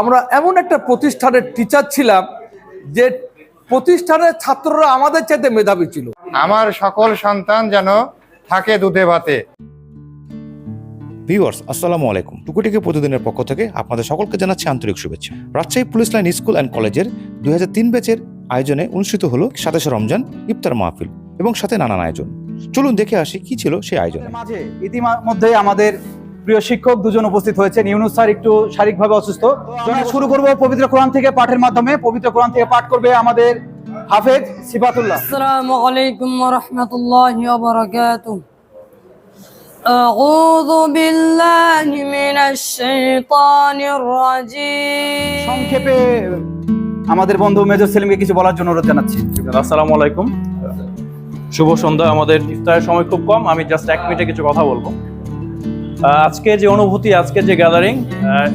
আমরা এমন একটা প্রতিষ্ঠানের টিচার ছিলাম যে প্রতিষ্ঠানের ছাত্ররা আমাদের চাইতে মেধাবী ছিল। আমার সকল সন্তান যেন থাকে দুধে ভাতে। ভিউয়ার্স আসসালামু আলাইকুম। টুকুটিকে প্রতিদিনের পক্ষ থেকে আপনাদের সকলকে জানাচ্ছি আন্তরিক শুভেচ্ছা। Rajshahi police line school and কলেজের দুই হাজার তিন ব্যাচের আয়োজনে অনুষ্ঠিত হলো সাতাশে রমজান ইফতার মাহফিল এবং সাথে নানান আয়োজন। চলুন দেখে আসি কি ছিল সেই আয়োজনে। মাঝে ইতিমধ্যে আমাদের প্রিয় শিক্ষক দুজন উপস্থিত হয়েছেন। ইউনুস স্যার একটু শারীরিকভাবে অসুস্থ। আমরা শুরু করব পবিত্র কোরআন থেকে পাঠের মাধ্যমে। পবিত্র কোরআন থেকে পাঠ করবে আমাদের হাফেজ সিফাতুল্লাহ। আসসালামু আলাইকুম ওয়া রাহমাতুল্লাহি ওয়া বারাকাতুহু। আউযু বিল্লাহি মিনাশ শাইতানির রাজিম। সংক্ষেপে আমাদের বন্ধু মেজর সেলিমকে কিছু বলার জন্য অনুরোধ জানাচ্ছি। আসসালামু আলাইকুম। শুভ সন্ধ্যা। আমাদের ইফতারের সময় খুব কম। আমি জাস্ট এক মিনিটে কিছু কথা বলব। আজকে যে অনুভূতি, আজকে যে গ্যাদারিং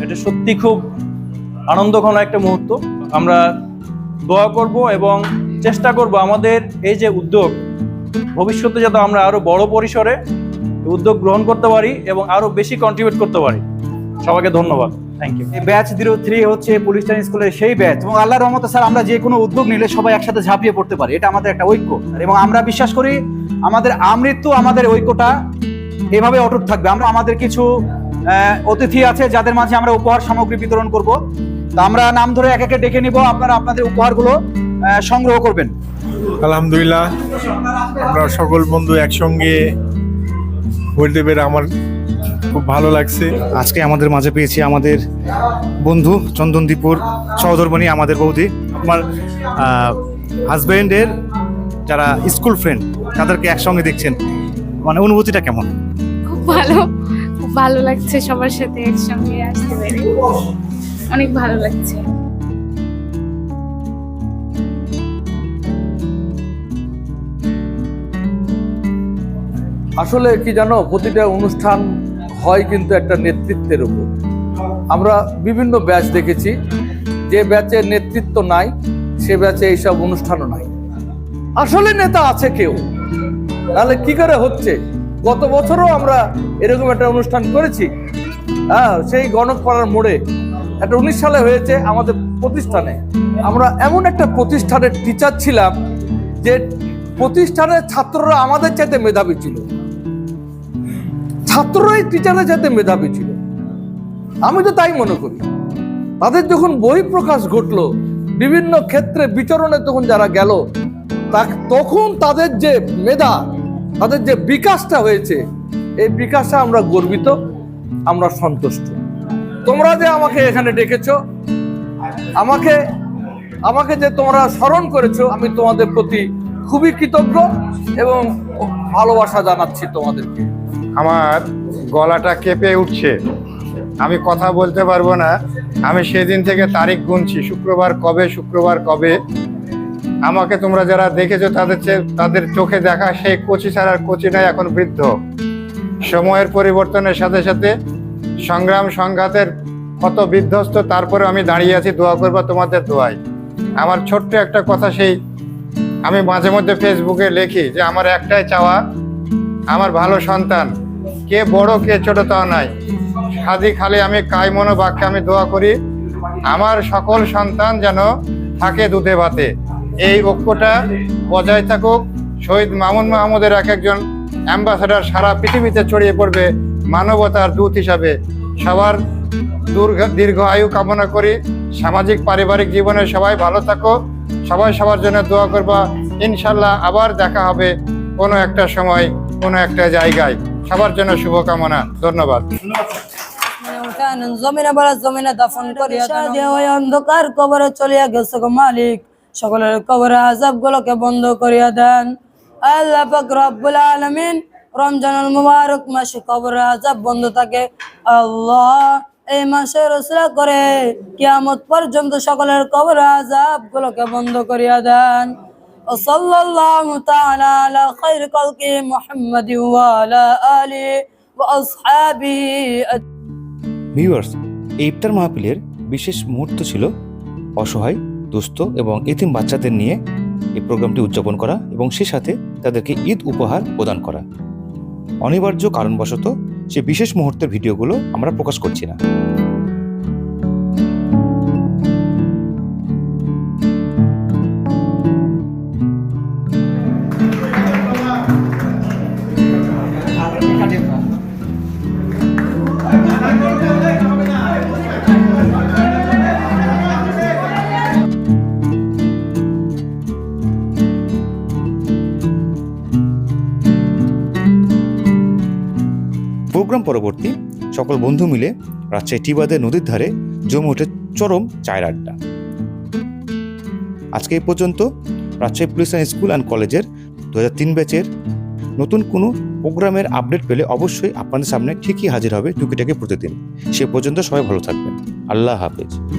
এটা সত্যি খুব আনন্দঘন একটা মুহূর্ত। আমরা দোয়া করব এবং চেষ্টা করব আমাদের এই যে উদ্যোগ, ভবিষ্যতে যাতে আমরা আরও বড় পরিসরে উদ্যোগ গ্রহণ করতে পারি এবং আরও বেশি কন্ট্রিবিউট করতে পারি। সবাইকে ধন্যবাদ। থ্যাংক ইউ এই ব্যাচ জিরো থ্রি হচ্ছে পুলিশ স্কুলের সেই ব্যাচ এবং আমরা যে কোনো উদ্যোগ নিলে সবাই একসাথে ঝাঁপিয়ে পড়তে পারি। এটা আমাদের একটা ঐক্য। এবং আমরা বিশ্বাস করি, আমাদের আমৃত্যু আমাদের ঐক্যটা এভাবে অটুট থাকবে। আমরা আমাদের কিছু অতিথি আছে যাদের মাঝে আমরা উপহার সামগ্রী বিতরণ করব। তা আমরা নাম ধরে এক একে ডেকে নিব আপনারা আপনাদের উপহারগুলো সংগ্রহ করবেন। আলহামদুলিল্লাহ আমরা সকল বন্ধু একসঙ্গে পেরে আমার খুব ভালো লাগছে। আজকে আমাদের মাঝে পেয়েছি আমাদের বন্ধু চন্দনদীপুর সহধর্মণী আমাদের বৌদি। আমার হাজব্যান্ডের যারা স্কুল ফ্রেন্ড তাদেরকে একসঙ্গে দেখছেন। মানে অনুভূতিটা কেমন? ভালো, খুব ভালো লাগছে সবার সাথে একসঙ্গে আসতে পেরে। অনেক ভালো লাগছে। আসলে কি জানো, প্রতিটা অনুষ্ঠান হয় কিন্তু একটা নেতৃত্বের উপর। আমরা বিভিন্ন ব্যাচ দেখেছি, যে ব্যাচে নেতৃত্ব নাই, সে ব্যাচে এইসব অনুষ্ঠানও নাই। আসলে নেতা আছে কেউ তাহলে কি করে হচ্ছে? গত বছরও আমরা এরকম একটা অনুষ্ঠান করেছি। হ্যাঁ সেই গণকপাড়ার মোড়ে। একটা উনিশ সালে হয়েছে আমাদের প্রতিষ্ঠানে। আমরা এমন একটা প্রতিষ্ঠানের টিচার ছিলাম যে প্রতিষ্ঠানের ছাত্ররা আমাদের চাইতে মেধাবী ছিল। ছাত্ররাই টিচারের সাথে মেধাবী ছিল। আমি তো তাই মনে করি। তাদের যখন বই প্রকাশ ঘটলো, বিভিন্ন ক্ষেত্রে বিচরণে তখন যারা গেল তখন তাদের যে মেধা তাদের যে বিকাশটা হয়েছে, এই বিকাশে আমরা গর্বিত, আমরা সন্তুষ্ট। তোমরা যে আমাকে এখানে ডেকেছ, আমাকে আমাকে যে তোমরা স্মরণ করেছ, আমি তোমাদের প্রতি খুবই কৃতজ্ঞ এবং ভালোবাসা জানাচ্ছি তোমাদেরকে। আমার গলাটা কেঁপে উঠছে। আমি কথা বলতে পারব না। আমি সেদিন থেকে তারিখ গুনছি। শুক্রবার কবে শুক্রবার কবে? আমাকে তোমরা যারা দেখেছ, তাদের তাদের চোখে দেখা সেই কচি ছাড়ার কচি নাই এখন বৃদ্ধ। সময়ের পরিবর্তনের সাথে সাথে সংগ্রাম সংঘাতের কত বিধ্বস্ত তারপরে আমি দাঁড়িয়ে আছি, দোয়া করবা তোমাদের দোয়াই আমার ছোট্ট একটা কথা সেই আমি মাঝে মধ্যে ফেসবুকে লিখি যে, আমার একটাই চাওয়া, আমার ভালো সন্তান। কে বড়, কে ছোট তাও নাই। খাদি খালি আমি, কাই মনো বাক্যে আমি দোয়া করি, আমার সকল সন্তান যেন থাকে দুধে ভাতে। এই ঐক্যটা বজায় থাকুক। শহীদ মামুন মাহমুদের এক একজন অ্যাম্বাসাডার সারা পৃথিবীতে ছড়িয়ে পড়বে মানবতার দূত হিসাবে। সবার দুর্ঘ দীর্ঘ আয়ু কামনা করি। সামাজিক পারিবারিক জীবনে সবাই ভালো থাকো। সবাই সবার জন্য দোয়া করবা। ইনশাল্লাহ আবার দেখা হবে কোনো একটা সময় কোনো একটা জায়গায়। সবার জন্য শুভকামনা। ধন্যবাদ। জমিনে বলা জমিনে দফন করিয়া দিয়ে ওই অন্ধকার কবরে চলিয়া গেছে গো মালিক। সকলের কবরে আজাব গুলোকে বন্ধ করিয়া দেন আল্লাহ পাক রব্বুল আলামিন রমজানুল মুবারক মাসে কবরে আজাব বন্ধ থাকে আল্লাহ এই মাসে রসুলা করে কিয়ামত পর্যন্ত সকলের কবরে আজাব গুলোকে বন্ধ করিয়া দেন وصلى الله تعالى على خير خلقه محمد وعلى آله وأصحابه ভিউয়ার্স এই ইফতার মাহফিলের বিশেষ মুহূর্ত ছিল অসহায় দুস্থ এবং এতিম বাচ্চাদের নিয়ে এই প্রোগ্রামটি উদযাপন করা এবং সে সাথে তাদেরকে ঈদ উপহার প্রদান করা। অনিবার্য কারণবশত সে বিশেষ মুহূর্তের ভিডিওগুলো আমরা প্রকাশ করছি না। প্রোগ্রাম পরবর্তী সকল বন্ধু মিলে রাজশাহী টিবাদে নদীর ধারে জমে ওঠে চরম চায়ের আড্ডা। আজকে এই পর্যন্ত Rajshahi police and school and কলেজের দু হাজার তিন ব্যাচের নতুন কোনো প্রোগ্রামের আপডেট পেলে অবশ্যই আপনাদের সামনে ঠিকই হাজির হবে টুকিটাকি প্রতিদিন। সে পর্যন্ত সবাই ভালো থাকবেন। আল্লাহ হাফেজ।